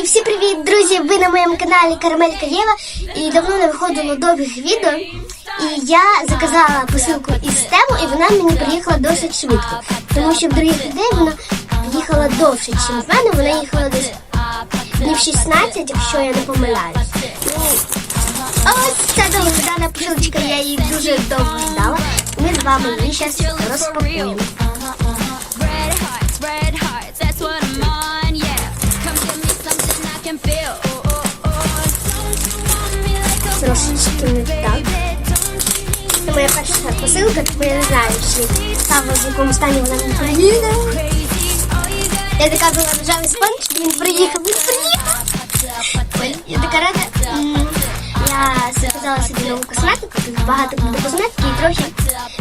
І всі привіт, друзі! Ви на моєму каналі Карамелька Єва. І давно не виходило довгих відео. І я заказала посилку із тему, і вона мені приїхала досить швидко. Тому що в других людей вона їхала довше, ніж в мене. Вона їхала десь днів 16, якщо я не помиляюсь. Ось ця довгождана посилочка, я її дуже довго ждала. Ми з вами її зараз розпакуємо. Це моя перша посилка, тому я не знаю, чи в якому стані вона мені приїде. Я така була рожевий спонж, він приїхав, він. Я така рада. Я заказала собі нову косметику, тут багато буде косметики і трохи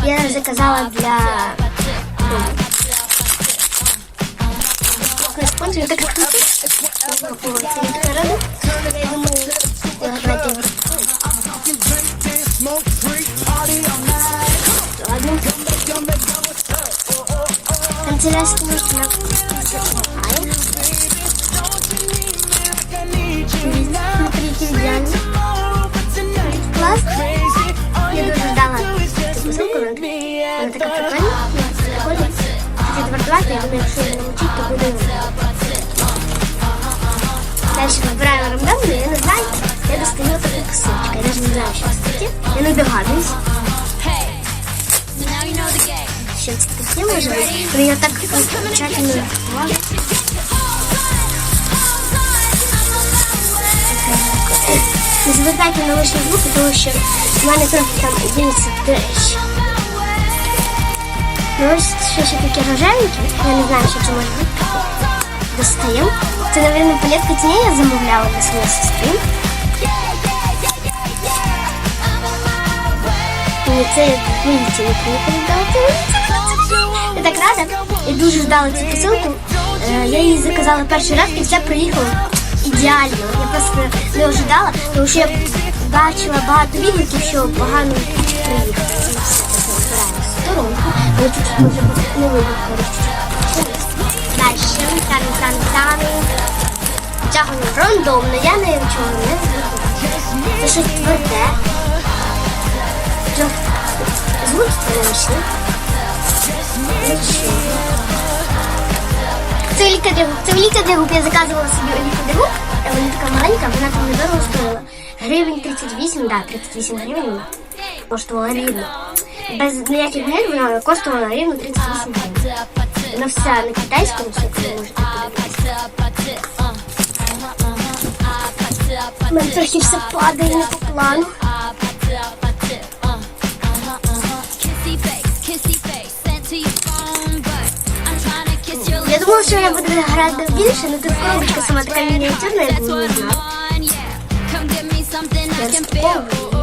я заказала для він так крутий. Я така рада. Я думаю, я давайте його Smoke free, party all night. Ладно. Нож на Смотрите, идеально. Класс. Я твердувати, я вибираю рандом, але я достаю таку косичку. Я навіть таке. Я не догадуюсь. Що це таке може бути? Але я так тщательно відкриваю. Не звертайте на лише звуки, тому що в мене трохи там дивиться трещ. Ну ось що ще таке рожевеньке, я не знаю, що це може бути. Достаємо. Це, мабуть, палетка тіней я замовляла для своєї сестри. І це приїхали дати. Я так рада. Я дуже ждала цю посилку. Е, Я її заказала перший раз і все приїхало ідеально. Я просто не ожидала, тому що я бачила багато відгуків, що погано приїхало. Сторонку. Але тут не видно. Далі. Там, там, там. Тягнемо рандомно, я нічого не знаю. Це щось тверде. Трохи Звук страшний. Це олійка для губ. Це олійка для. Я заказувала собі олійку для губ. Вона така маленька, вона там недорого стоїла. Гривень 38, да, 38 гривень вона коштувала рівно. Без ніяких гниль вона коштувала рівно 38 гривень. Вона вся на китайському, все ви можете подивитися. У мене трохи все падає не по плану. Я думала, що вона буде грати більше, але тут коробочка сама така мініатюрна, я tomorrow, but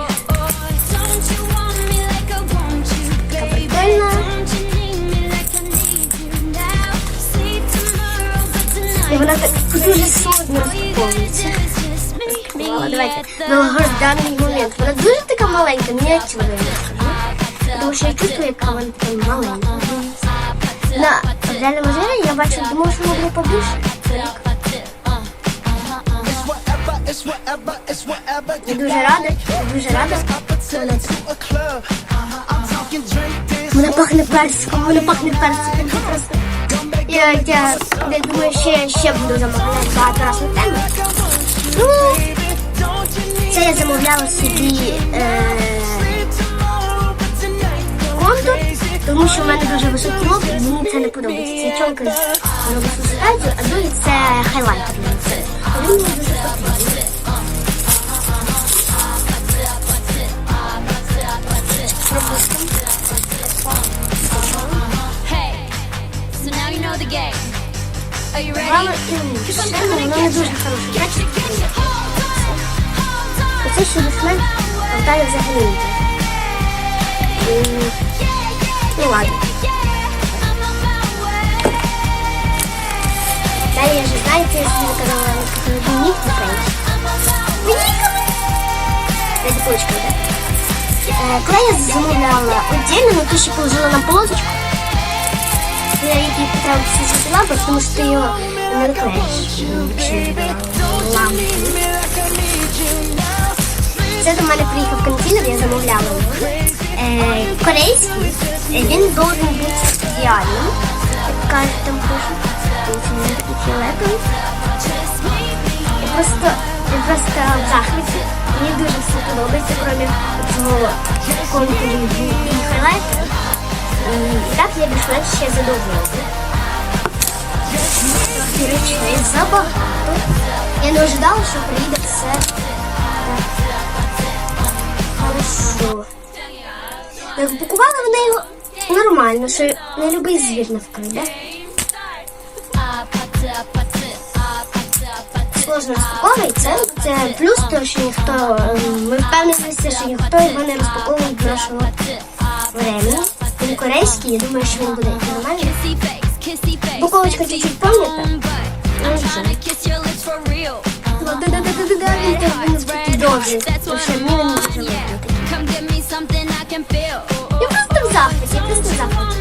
І вона так дуже Ладно, давайте. at the момент. Вона дуже така маленька, мініатюрна, я. Тому що я чувствую, яка вона. На реальному жирі я бачу, думаю, що вона побільше. Я дуже рада, я дуже рада. Вона пахне персиком, вона пахне персиком. Просто... Я, я, я думаю, я ще буду замовляти багато разів на тему. Ну, це я замовляла собі е, контур, тому що в мене дуже високий лоб, і мені це не подобається. Це чолка з високою, а другий це хайлайтер. Він мені дуже потрібен. Ще воно не дуже хороше. Бачите? Оце що душмен Алтаю взагалі Ну ладно. Я вже знаєте, я собі заказала лінійку френч. Лінійками! Я деколочку, так? Е, Коли я замовляла отдельно, но ти ще положила на полосочку. Я її треба все зробила, тому що ти його не доклеїш. якщо не маму. Це до мене приїхав контейнер, я замовляла його. Корейський, Е, він должен бути. Як кажуть, там пишуть. Фіолетовий. Просто, просто в захваті. Мені дуже все подобається, крім цього контуру і хайлайтера. І так я більш-менш ще задоволена. Трохи речей забагато. Я не ожидала, що приїде все хорошо. Так, Упакували вони його нормально, що не любий звір не вкриде. Сложно розпаковується. Це плюс, то, що ніхто, ем, ми впевнилися, що ніхто його не розпаковує до нашого времени. Він корейський, я думаю, що він буде нормальний. Буковочка чуть-чуть помните? Ну, довгий, тому що мені Я просто в захваті, я просто в захваті.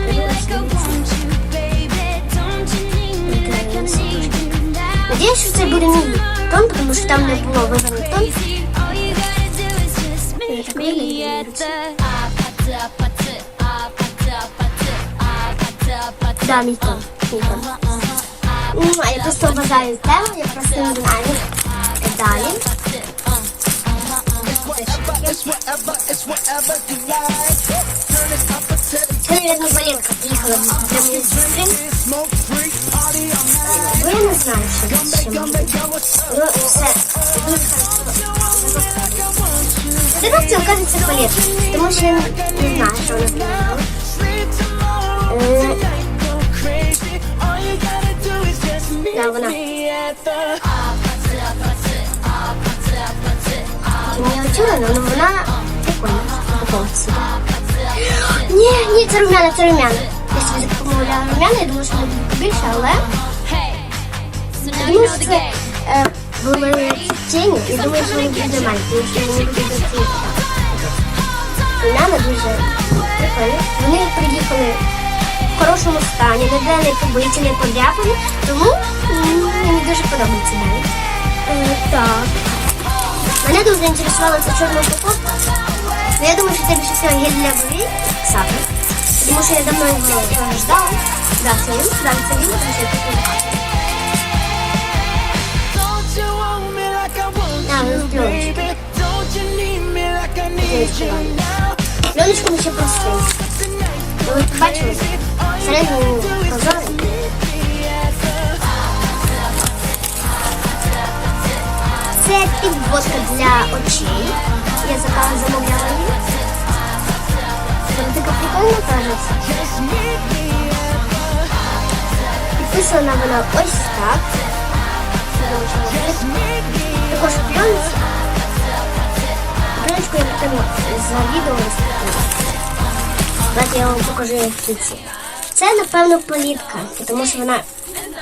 Надіюсь, що це буде мій тон, тому що там не було вибраний тон. Так the Да, мій тон. Мій тон. Ну, а я просто вважаю тему, я просто не знаю. Далі. It's whatever, it's whatever you like. Turn it up until the Це, мабуть, Валерка приїхала прямо з стрім. smoke free, party all night. Бо я не знаю, що це ще може бути. Yo, what's up? Ну, все. Дуже хорошо. Тепер це оказується Валерка, тому що я не знаю, що вона зробила. Sleep tomorrow, Не очурена, але вона прикольна. Упаковується. Ні, ні, це румяна, це румяна. Я собі замовляла румяна, я думаю, що вони будуть більше, але думаю, що це е, були тіні, і думаю, що вони будуть нормальні, тому що вони будуть такі. Румяна дуже прикольні. Вони приїхали в хорошому стані, ніде не побиті, не подряпані, тому мені дуже подобається далі. Е, так. Мене дуже інтересувала ця чорна упаковка. Ну, я думаю, що це більше всього гель для бровей, сапи. Тому що я давно його ждала. Да, це він, да, це він, тому що я тут ну? Пленочку ми ще простили. Ну, ви бачили? Всередині прозорий. Це підводка для очей. Я заказала замовляла її. Вона така прикольна кажеться. Підписана вона ось так. Також пленці. Пленочку я потім за відео розпакую. Давайте я вам покажу як птиці. Це, напевно, політка, тому що вона,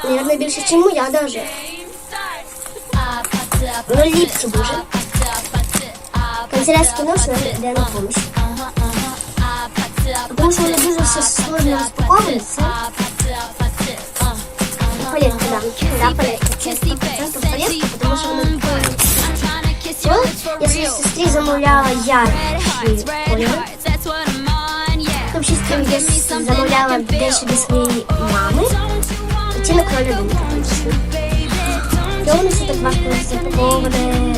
мабуть, більше, ніж моя даже. Воно ліпше дуже. Канцелярський нож нам йде на помощь. Тому що воно дуже все сложно розпаковується. Палетка, да. Да, палетка. Це 100% палетка, тому що вона I'm trying to kiss your Ну, lips for я сестрі замовляла Red яркі hearts, red кольори. hearts, that's what I'm on, yeah. Там шість я замовляла Чому все так важко the.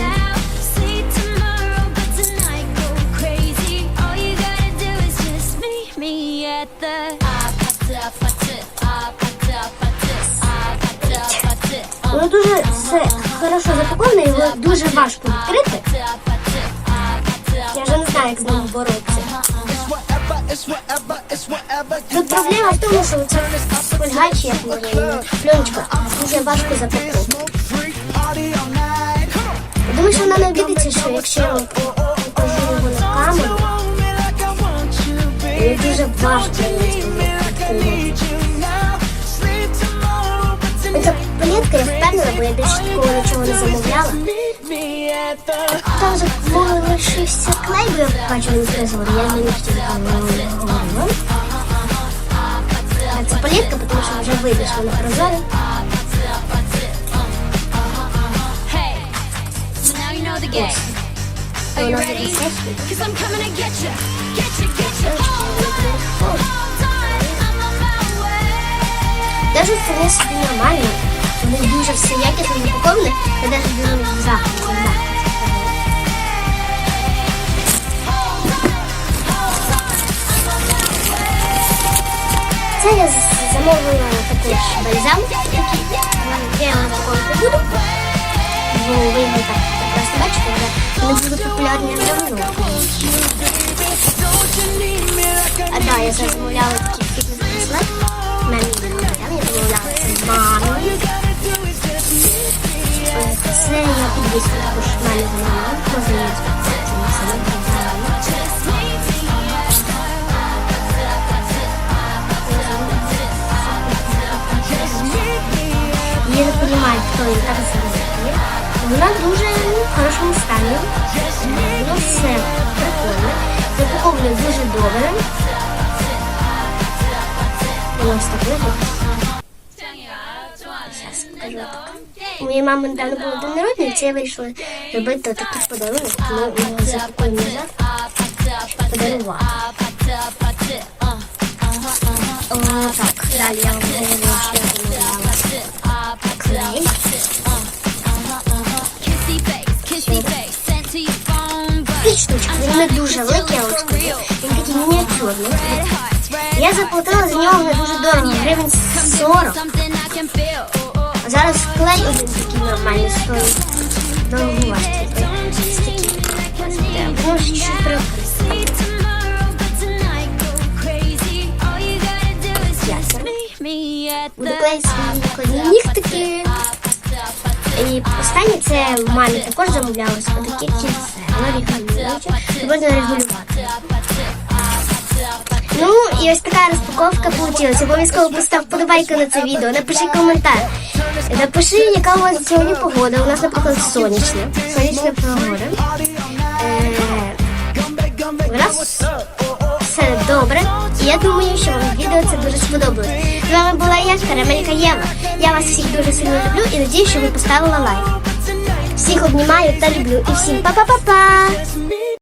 Воно дуже все хорошо запаковане, його дуже важко відкрити. Я вже не знаю, як з ним боротися. Тут проблема в тому, що це фольгачі, як можна, пленочка, дуже важко запаковувати. Що вона не обідеться, що якщо я покажу його на камеру, мені дуже важко but Оця палетка, я впевнена, бо я більше такого нічого не замовляла. Там вже лишився клей, бо я бачу він призор. Я не хотіла. А це палетка, тому що вже вийдеш на прозорий. То воно вже десь. Cause I'm coming to get you, get you, get you. Hold on, hold on, I'm on my way. Даже це не собі нормально. Вони дуже все якісно упаковане. Я навіть думаю, в захваті. Це я замовила також бальзам. такий. Я його такого не буду. Бо так бачите, вони будуть популярні давно. А да, я замовляла такий фітнес-браслет. Мене є матеріал, я замовляла це я підвісила не замовляла. Я не розумію, хто її так зробив. Вона дуже ну, стані. Воно все прикольне. Запаковане дуже добре. Ось так виглядає. Зараз покажу так. У моєї мами недавно було день народження, це я вирішила робити такий подарунок. Ми його запакуємо назад, щоб подарувати. О, так, далі я вам говорю, що я замовляла. Клей. But він не дуже великий, я. Він такий мініатюрний. Я заплатила за нього не дуже дорого, гривень 40. something I can feel. Oh, oh, А зараз клей один такий нормальний стоїть. Дорогувастий. Ось такий. Ж чуть прикрити. І останнє це в мамі також замовлялось. Отаке кільце. Регулювати. Ну, і ось така розпаковка вийшла. Обов'язково постав вподобайку на це відео, напиши коментар. Напиши, яка у вас сьогодні погода. У нас, наприклад, сонячна. Сонячна погода. Е, у нас все добре. Я думаю, що вам відео це дуже сподобалось. З вами була я, Карамелька Єва. Я вас всіх дуже сильно люблю і надію, що ви поставили лайк. Всіх обнімаю та люблю. І всім па-па-па-па!